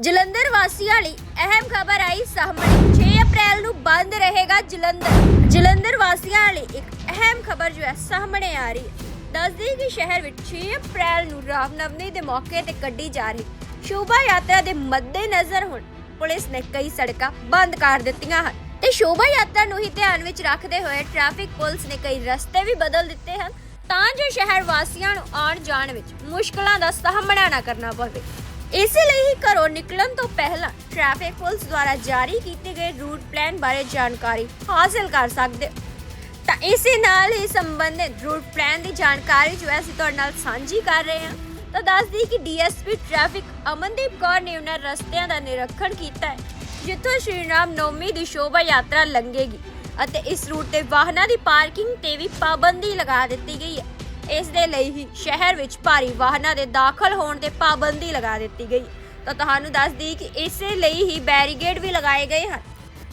ਜਲੰਧਰ ਵਾਸੀਆਂ ਲਈ ਅਹਿਮ ਖਬਰ ਆਈ ਸਾਹਮਣੇ। 6 ਅਪ੍ਰੈਲ ਨੂੰ ਬੰਦ ਰਹੇਗਾ ਜਲੰਧਰ। ਜਲੰਧਰ ਵਾਸੀਆਂ ਲਈ ਇੱਕ ਅਹਿਮ ਖਬਰ ਜੋ ਹੈ ਸਾਹਮਣੇ ਆ ਰਹੀ ਹੈ। ਦੱਸਦੀ ਕਿ ਸ਼ਹਿਰ ਵਿੱਚ 6 ਅਪ੍ਰੈਲ ਨੂੰ ਰਾਮਨਵਮੀ ਦੇ ਮੌਕੇ ਤੇ ਕੱਢੀ ਜਾ ਰਹੀ ਸ਼ੋਭਾ ਯਾਤਰਾ ਦੇ ਮੱਦੇਨਜ਼ਰ ਹੁਣ ਪੁਲਿਸ ਨੇ ਕਈ ਸੜਕਾਂ ਬੰਦ ਕਰ ਦਿੱਤੀਆਂ ਹਨ। ਤੇ ਸ਼ੋਭਾ ਯਾਤਰਾ ਨੂੰ ਹੀ ਧਿਆਨ ਵਿੱਚ ਰੱਖਦੇ ਹੋਏ ਟ੍ਰੈਫਿਕ ਪੁਲਿਸ ਨੇ ਕਈ ਰਸਤੇ ਵੀ ਬਦਲ ਦਿੱਤੇ ਹਨ। ਤਾਂ ਜੋ ਸ਼ਹਿਰ ਵਾਸੀਆਂ ਨੂੰ ਆਉਣ ਜਾਣ ਵਿੱਚ ਮੁਸ਼ਕਲਾਂ ਦਾ ਸਾਹਮਣਾ ਨਾ ਕਰਨਾ ਪਵੇ। ਇਸੇ ਲਈ ਹੀ ਘਰੋਂ ਨਿਕਲਣ ਤੋਂ ਪਹਿਲਾਂ ਟ੍ਰੈਫਿਕ ਪੁਲਿਸ ਦੁਆਰਾ ਜਾਰੀ ਕੀਤੇ ਗਏ ਰੂਟ ਪਲਾਨ ਬਾਰੇ ਜਾਣਕਾਰੀ ਹਾਸਲ ਕਰ ਸਕਦੇ ਹੋ। ਤਾਂ ਇਸੇ ਨਾਲ ਹੀ ਸੰਬੰਧਿਤ ਰੂਟ ਪਲਾਨ ਦੀ ਜਾਣਕਾਰੀ ਜੋ ਹੈ ਅਸੀਂ ਤੁਹਾਡੇ ਨਾਲ ਸਾਂਝੀ ਕਰ ਰਹੇ ਹਾਂ। ਤਾਂ ਦੱਸਦੀ ਕਿ ਡੀਐਸਪੀ ਟ੍ਰੈਫਿਕ ਅਮਨਦੀਪ ਕੌਰ ਨੇ ਉਹਨਾਂ ਰਸਤਿਆਂ ਦਾ ਨਿਰੀਖਣ ਕੀਤਾ ਹੈ, ਜਿੱਥੋਂ ਸ਼੍ਰੀ ਰਾਮ ਨੌਮੀ ਦੀ ਸ਼ੋਭਾ ਯਾਤਰਾ ਲੰਘੇਗੀ ਅਤੇ ਇਸ ਰੂਟ ਤੇ ਵਾਹਨਾਂ ਦੀ ਪਾਰਕਿੰਗ ਤੇ ਵੀ ਪਾਬੰਦੀ ਲਗਾ ਦਿੱਤੀ ਗਈ ਹੈ। ਇਸ ਦੇ ਲਈ ਹੀ ਸ਼ਹਿਰ ਵਿੱਚ ਭਾਰੀ ਵਾਹਨਾਂ ਦੇ ਦਾਖਲ ਹੋਣ ਤੇ ਪਾਬੰਦੀ ਲਗਾ ਦਿੱਤੀ ਗਈ। ਤਾਂ ਤੁਹਾਨੂੰ ਦੱਸ ਦਈ ਕਿ ਇਸੇ ਲਈ ਹੀ ਬੈਰੀਗੇਡ ਵੀ ਲਗਾਏ ਗਏ ਹਨ।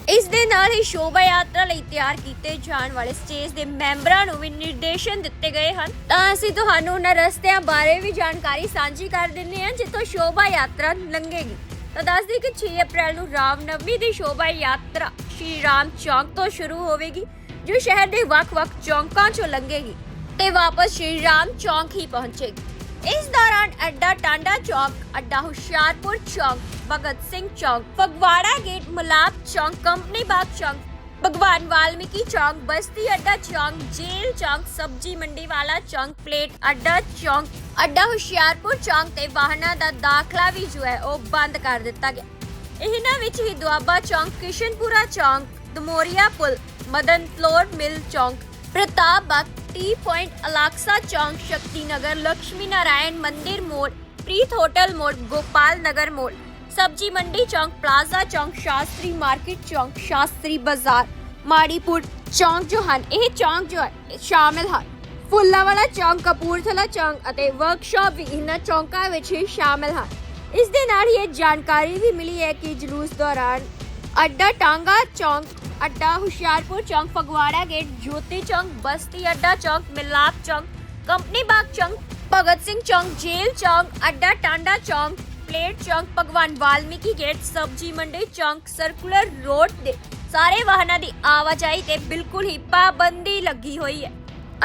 ਇਸ ਦੇ ਨਾਲ ਹੀ ਸ਼ੋਭਾ ਯਾਤਰਾ ਲਈ ਤਿਆਰ ਕੀਤੇ ਜਾਣ ਵਾਲੇ ਸਟੇਜ ਦੇ ਮੈਂਬਰਾਂ ਨੂੰ ਵੀ ਨਿਰਦੇਸ਼ਨ ਦਿੱਤੇ ਗਏ ਹਨ। ਤਾਂ ਅਸੀਂ ਤੁਹਾਨੂੰ ਉਹਨਾਂ ਰਸਤਿਆਂ ਬਾਰੇ ਵੀ ਜਾਣਕਾਰੀ ਸਾਂਝੀ ਕਰ ਦਿੰਦੇ ਹਾਂ, ਜਿੱਥੋਂ ਸ਼ੋਭਾ ਯਾਤਰਾ ਲੰਘੇਗੀ। ਤਾਂ ਦੱਸ ਦਈ ਕਿ 6 ਅਪ੍ਰੈਲ ਨੂੰ ਰਾਮ ਰਾਮਨਵਮੀ ਦੀ ਸ਼ੋਭਾ ਯਾਤਰਾ ਸ਼੍ਰੀ ਰਾਮ ਚੌਂਕ ਤੋਂ ਸ਼ੁਰੂ ਹੋਵੇਗੀ, ਜੋ ਸ਼ਹਿਰ ਦੇ ਵੱਖ-ਵੱਖ ਚੌਂਕਾਂ 'ਚੋਂ ਲੰਘੇਗੀ। ਤੇ ਵਾਪਸ ਸ਼੍ਰੀ ਰਾਮ ਚੌਂਕ ਹੀ ਪਹੁੰਚੇਗੀ ਇਸ ਦੌਰਾਨ ਅੱਡਾ ਟਾਂਡਾ ਚੌਕ, ਅੱਡਾ ਹੁਸ਼ਿਆਰਪੁਰ ਚੌਕ, ਭਗਤ ਸਿੰਘ ਚੌਕ, ਫਗਵਾੜਾ ਗੇਟ, ਮਲਾਪ ਚੌਕ, ਕੰਪਨੀ ਬਾਗ ਚੌਕ, ਭਗਵਾਨ ਵਾਲਮੀਕੀ ਚੌਕ, ਬਸਤੀ ਅੱਡਾ ਚੌਕ, ਜੇਲ ਚੌਕ, ਸਬਜੀ ਮੰਡੀ ਵਾਲਾ ਚੌਂਕ, ਪਲੇਟ ਅੱਡਾ ਚੌਂਕ, ਅੱਡਾ ਹੁਸ਼ਿਆਰਪੁਰ ਚੌਂਕ ਤੇ ਵਾਹਨਾਂ ਦਾ ਦਾਖਲਾ ਵੀ ਜੋ ਹੈ ਉਹ ਬੰਦ ਕਰ ਦਿੱਤਾ ਗਿਆ। ਇਹਨਾਂ ਵਿੱਚ ਹੀ ਦੁਆਬਾ ਚੌਂਕ, ਕਿਸ਼ਨਪੁਰਾ ਚੌਂਕ, ਦਮੋਰੀਆ Pul, Madan flour mill Chowk Pratap Bagh T point ਅਲਾਕਸਾ ਚੌਂਕ ਸ਼ਕਤੀ ਨਗਰ ਲక్ష్ਮੀ ਨਾਰਾਇਣ ਮੰਦਿਰ ਮੋੜ, ਪ੍ਰੀਤ ਹੋਟਲ ਮੋੜ, ਗੋਪਾਲ ਨਗਰ ਮੋੜ, ਸਬਜੀ ਮੰਡੀ ਚੌਂਕ, ਪਲਾਜ਼ਾ ਚੌਂਕ, ਸ਼ਾਸਤਰੀ ਮਾਰਕੀਟ ਚੌਂਕ, ਸ਼ਾਸਤਰੀ ਬਾਜ਼ਾਰ, ਮਾੜੀਪੁਰ ਚੌਂਕ ਜੋ ਹਨ ਇਹ ਚੌਂਕ ਜੋ ਹੈ ਸ਼ਾਮਿਲ ਹਨ। ਫੁੱਲਾਵਾਲਾ ਚੌਂਕ, ਕਪੂਰਥਲਾ ਚੌਂਕ ਅਤੇ ਵਰਕਸ਼ਾਪ ਵੀ ਇਹਨਾਂ ਚੌਂਕਾਂ ਵਿੱਚ ਹੀ ਸ਼ਾਮਿਲ ਹਨ। ਇਸ ਦੇ ਨਾਲ ਹੀ ਇਹ ਜਾਣਕਾਰੀ ਵੀ ਮਿਲੀ ਹੈ ਕਿ ਜਲੂਸ ਦੌਰਾਨ ਅੱਡਾ ਟਾਂਗਾ ਚੌਂਕ ਅੱਡਾ ਹੁਸ਼ਿਆਰਪੁਰ ਚੌਕ ਫਗਵਾੜਾ ਗੇਟ, ਜੋਤੀ ਚੌਕ, ਬਸਤੀ ਅੱਡਾ ਚੌਕ, ਮਿਲਾਪ ਚੌਕ, ਕੰਪਨੀ ਬਾਗ ਚੌਕ, ਭਗਤ ਸਿੰਘ ਚੌਕ ਜੇਲ ਚੌਕ, ਅੱਡਾ ਟਾਂਡਾ ਚੌਕ, ਪਲੇਟ ਚੌਕ, ਭਗਵਾਨ ਵਾਲਮੀਕੀ ਗੇਟ, ਸਬਜੀ ਮੰਡੀ ਚੌਕ, ਸਰਕੂਲਰ ਰੋਡ ਦੇ ਸਾਰੇ ਵਾਹਨਾਂ ਦੀ ਆਵਾਜਾਈ ਤੇ ਬਿਲਕੁਲ ਹੀ ਪਾਬੰਦੀ ਲੱਗੀ ਹੋਈ ਹੈ।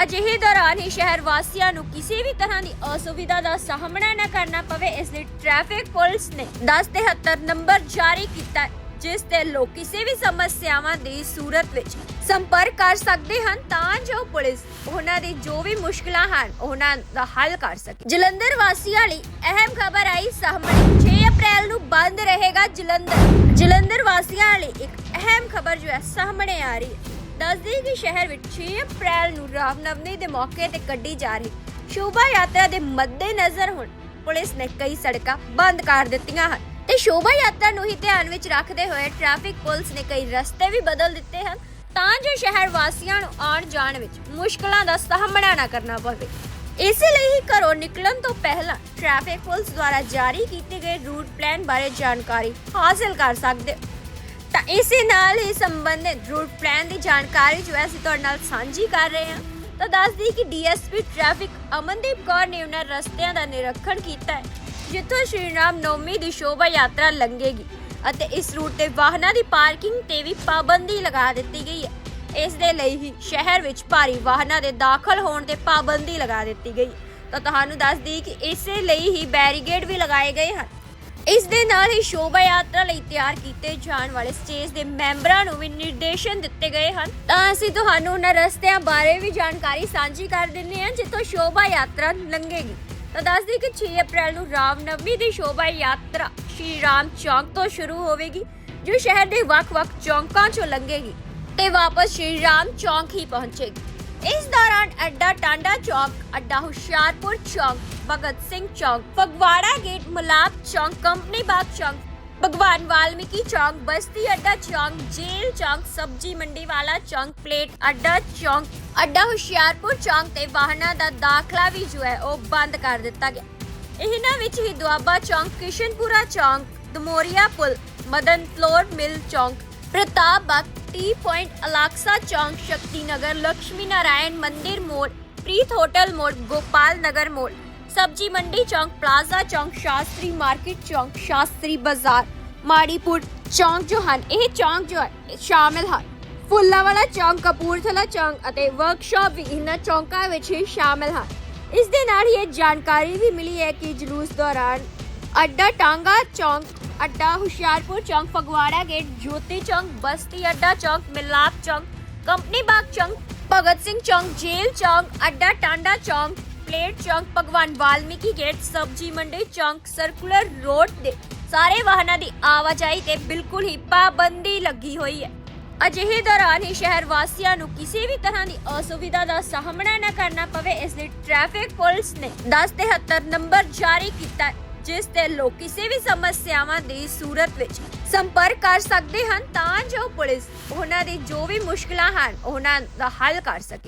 ਅਜਿਹੇ ਦੌਰਾਨ ਹੀ ਸ਼ਹਿਰ ਵਾਸੀਆਂ ਨੂੰ ਕਿਸੇ ਵੀ ਤਰ੍ਹਾਂ ਦੀ ਅਸੁਵਿਧਾ ਦਾ ਸਾਹਮਣਾ ਨਾ ਕਰਨਾ ਪਵੇ, ਇਸ ਲਈ ਟ੍ਰੈਫਿਕ ਪੁਲਿਸ ਨੇ 1073 ਨੰਬਰ ਜਾਰੀ ਕੀਤਾ ਜਿਸ ਤੇ ਲੋਕ ਕਿਸੇ ਵੀ ਸਮੱਸਿਆਵਾਂ ਦੀ ਸੂਰਤ ਵਿੱਚ ਸੰਪਰਕ ਕਰ ਸਕਦੇ ਹਨ, ਤਾਂ ਜੋ ਪੁਲਿਸ ਉਹਨਾਂ ਦੀ ਜੋ ਵੀ ਮੁਸ਼ਕਲਾਂ ਹਨ, ਉਹਨਾਂ ਦਾ ਹੱਲ ਕਰ ਸਕੇ। ਜਲੰਧਰ ਵਾਸੀਆਂ ਲਈ ਅਹਿਮ ਖਬਰ ਆਈ ਸਾਹਮਣੇ। 6 ਅਪ੍ਰੈਲ ਨੂੰ ਬੰਦ ਰਹੇਗਾ ਜਲੰਧਰ। ਜਲੰਧਰ ਵਾਸੀਆਂ ਲਈ ਇੱਕ ਅਹਿਮ ਖਬਰ ਜੋ ਹੈ, ਸਾਹਮਣੇ ਆ ਰਹੀ ਹੈ। ਦੱਸਦੀ ਕਿ ਸ਼ਹਿਰ ਵਿੱਚ 6 ਅਪ੍ਰੈਲ ਨੂੰ ਰਾਮਨਵਮੀ ਦੇ ਮੌਕੇ ਤੇ ਕੱਢੀ ਜਾ ਰਹੀ ਸ਼ੋਭਾ ਯਾਤਰਾ ਦੇ ਮੱਦੇ ਨਜ਼ਰ ਹੁਣ ਪੁਲਿਸ ਨੇ ਕਈ ਸੜਕਾਂ ਬੰਦ ਕਰ ਦਿੱਤੀਆਂ ਹਨ। ਸ਼ੋਭਾ ਯਾਤਰਾ ਨੂੰ ਹੀ ਧਿਆਨ ਵਿੱਚ ਰੱਖਦੇ ਹੋਏ ਟ੍ਰੈਫਿਕ ਪੁਲਿਸ ਨੇ ਕਈ ਰਸਤੇ ਵੀ ਬਦਲ ਦਿੱਤੇ ਹਨ। ਤਾਂ ਜੋ ਸ਼ਹਿਰ ਵਾਸੀਆਂ ਨੂੰ ਆਉਣ ਜਾਣ ਵਿੱਚ ਮੁਸ਼ਕਲਾਂ ਦਾ ਸਾਹਮਣਾ ਨਾ ਕਰਨਾ ਪਵੇ। ਇਸੇ ਲਈ ਹੀ ਘਰੋਂ ਨਿਕਲਣ ਤੋਂ ਪਹਿਲਾਂ ਟ੍ਰੈਫਿਕ ਪੁਲਿਸ ਦੁਆਰਾ ਜਾਰੀ ਕੀਤੇ ਗਏ ਰੂਟ ਪਲਾਨ ਬਾਰੇ ਜਾਣਕਾਰੀ ਹਾਸਲ ਕਰ ਸਕਦੇ ਹੋ। ਤਾਂ ਇਸੇ ਨਾਲ ਹੀ ਸੰਬੰਧਿਤ ਰੂਟ ਪਲਾਨ ਦੀ ਜਾਣਕਾਰੀ ਜੋ ਅਸੀਂ ਤੁਹਾਡੇ ਨਾਲ ਸਾਂਝੀ ਕਰ ਰਹੇ ਹਾਂ। ਤਾਂ ਦੱਸਦੀ ਕਿ ਡੀਐਸਪੀ ਟ੍ਰੈਫਿਕ ਅਮਨਦੀਪ ਕੌਰ ਨੇ ਉਹਨਾਂ ਰਸਤਿਆਂ ਦਾ ਨਿਰੀਖਣ ਕੀਤਾ ਹੈ। ਜਿੱਥੋਂ ਸ਼੍ਰੀ ਰਾਮ ਨੌਮੀ ਦੀ ਸ਼ੋਭਾ ਯਾਤਰਾ ਲੰਘੇਗੀ ਅਤੇ ਇਸ ਰੂਟ ਤੇ ਵਾਹਨਾਂ ਦੀ ਪਾਰਕਿੰਗ ਤੇ ਵੀ ਪਾਬੰਦੀ ਲਗਾ ਦਿੱਤੀ ਗਈ ਹੈ। ਇਸ ਦੇ ਲਈ ਹੀ ਸ਼ਹਿਰ ਵਿੱਚ ਭਾਰੀ ਵਾਹਨਾਂ ਦੇ ਦਾਖਲ ਹੋਣ ਤੇ ਪਾਬੰਦੀ ਲਗਾ ਦਿੱਤੀ ਗਈ। ਤਾਂ ਤੁਹਾਨੂੰ ਦੱਸ ਦਈ ਕਿ ਇਸੇ ਲਈ ਹੀ ਬੈਰੀਗੇਡ ਵੀ ਲਗਾਏ ਗਏ ਹਨ। ਇਸ ਦੇ ਨਾਲ ਹੀ ਸ਼ੋਭਾ ਯਾਤਰਾ ਲਈ ਤਿਆਰ ਕੀਤੇ ਜਾਣ ਵਾਲੇ ਸਟੇਜ ਦੇ ਮੈਂਬਰਾਂ ਨੂੰ ਵੀ ਨਿਰਦੇਸ਼ਨ ਦਿੱਤੇ ਗਏ ਹਨ। ਤਾਂ ਅਸੀਂ ਤੁਹਾਨੂੰ ਉਹਨਾਂ ਰਸਤਿਆਂ ਬਾਰੇ ਵੀ ਜਾਣਕਾਰੀ ਸਾਂਝੀ ਕਰ ਦਿੰਦੇ ਹਾਂ, ਜਿੱਥੋਂ ਸ਼ੋਭਾ ਯਾਤਰਾ ਲੰਘੇਗੀ। ਤਾਂ ਦੱਸ ਦਈ ਕਿ 6 ਅਪ੍ਰੈਲ ਨੂੰ ਰਾਮਨਵਮੀ ਦੀ ਸ਼ੋਭਾ ਯਾਤਰਾ ਸ਼੍ਰੀ ਰਾਮ ਚੌਂਕ ਤੋਂ ਸ਼ੁਰੂ ਹੋਵੇਗੀ, ਜੋ ਸ਼ਹਿਰ ਦੇ ਵੱਖ-ਵੱਖ ਚੌਂਕਾਂ 'ਚੋਂ ਲੰਘੇਗੀ ਤੇ ਵਾਪਸ ਸ਼੍ਰੀ ਰਾਮ ਚੌਂਕ ਹੀ ਪਹੁੰਚੇਗੀ। ਇਸ ਦੌਰਾਨ ਅੱਡਾ ਟਾਂਡਾ ਚੌਕ, ਅੱਡਾ ਹੁਸ਼ਿਆਰਪੁਰ ਚੌਕ, ਭਗਤ ਸਿੰਘ ਚੌਂਕ, ਫਗਵਾੜਾ ਗੇਟ, ਮਲਾਪ ਚੌਂਕ, ਕੰਪਨੀ ਬਾਗ ਚੌਂਕ, ਭਗਵਾਨ ਵਾਲਮੀਕੀ ਚੌਂਕ, ਬਸਤੀ ਅੱਡਾ ਚੌਂਕ, ਜੇਲ ਚੌਂਕ, ਸਬਜੀ ਮੰਡੀ ਵਾਲਾ ਚੌਂਕ, ਪਲੇਟ ਅੱਡਾ ਚੌਂਕ ਅੱਡਾ ਹੁਸ਼ਿਆਰਪੁਰ ਚੌਂਕ ਤੇ ਵਾਹਨਾਂ ਦਾ ਦਾਖਲਾ ਵੀ ਜੋ ਹੈ ਉਹ ਬੰਦ ਕਰ ਦਿੱਤਾ ਗਿਆ। ਇਹਨਾਂ ਵਿੱਚ ਹੀ Doaba Chowk, Kishanpura Chowk, Damoria Pul, Madan flour mill Chowk, Pratap Bagh T point, ਅਲਾਕਸਾ Chowk Shakti Nagar Lakshmi Narayan Mandir Mor, ਪ੍ਰੀਤ ਹੋਟਲ ਮੋੜ, ਗੋਪਾਲ ਨਗਰ ਮੋੜ, ਸਬਜੀ ਮੰਡੀ ਚੌਂਕ, ਪਲਾਜ਼ਾ ਚੌਂਕ, ਸ਼ਾਸਤਰੀ ਮਾਰਕੀਟ ਚੌਂਕ, ਸ਼ਾਸਤਰੀ ਬਾਜ਼ਾਰ, ਮਾੜੀਪੁਰ ਚੌਂਕ ਜੋ ਹਨ, ਇਹ ਚੌਂਕ ਜੋ ਹੈ ਸ਼ਾਮਿਲ ਹਨ। ਫੁੱਲਾਂ ਵਾਲਾ ਚੌਂਕ, ਕਪੂਰਥਲਾ ਚੌਂਕ ਅਤੇ ਵਰਕਸ਼ਾਪ ਵੀ ਇਹਨਾਂ ਚੌਂਕਾਂ ਵਿੱਚ ਹੀ ਸ਼ਾਮਿਲ ਹਨ। ਇਸ ਦੇ ਨਾਲ ਹੀ ਇਹ ਜਾਣਕਾਰੀ ਵੀ ਮਿਲੀ ਹੈ ਕਿ ਜਲੂਸ ਦੌਰਾਨ ਅੱਡਾ ਟਾਂਗਾ ਚੌਂਕ, ਅੱਡਾ ਹੁਸ਼ਿਆਰਪੁਰ ਚੌਂਕ, ਫਗਵਾੜਾ ਗੇਟ, ਜੋਤੀ ਚੌਂਕ, ਬਸਤੀ ਅੱਡਾ ਚੌਂਕ, ਮਿਲਾਪ ਚੌਂਕ, ਕੰਪਨੀ ਬਾਗ ਚੌਂਕ, ਭਗਤ ਸਿੰਘ ਚੌਂਕ ਜੇਲ ਚੌਂਕ, ਅੱਡਾ ਟਾਂਡਾ ਚੌਂਕ, ਪਲੇਟ ਚੌਂਕ, ਭਗਵਾਨ ਵਾਲਮੀਕੀ ਗੇਟ, ਸਬਜੀ ਮੰਡੀ ਚੌਂਕ ਸਰਕੂਲਰ ਰੋਡ ਦੇ ਸਾਰੇ ਵਾਹਨਾਂ ਦੀ ਆਵਾਜਾਈ ਤੇ ਬਿਲਕੁਲ ਹੀ ਪਾਬੰਦੀ ਲੱਗੀ ਹੋਈ ਹੈ। ਅਜਿਹੇ ਦੌਰਾਨ ਹੀ ਸ਼ਹਿਰ ਵਾਸੀਆਂ ਨੂੰ ਕਿਸੇ ਵੀ ਤਰ੍ਹਾਂ ਦੀ ਅਸੁਵਿਧਾ ਦਾ ਸਾਹਮਣਾ ਨਾ ਕਰਨਾ ਪਵੇ, ਇਸ ਲਈ ਟ੍ਰੈਫਿਕ ਪੁਲਿਸ ਨੇ 1073 ਨੰਬਰ ਜਾਰੀ ਕੀਤਾ ਜਿਸ ਤੇ ਲੋਕ ਕਿਸੇ ਵੀ ਸਮੱਸਿਆਵਾਂ ਦੀ ਸੂਰਤ ਵਿੱਚ ਸੰਪਰਕ ਕਰ ਸਕਦੇ ਹਨ, ਤਾਂ ਜੋ ਪੁਲਿਸ ਉਹਨਾਂ ਦੀ ਜੋ ਵੀ ਮੁਸ਼ਕਲਾਂ ਹਨ, ਉਹਨਾਂ ਦਾ ਹੱਲ ਕਰ ਸਕੇ।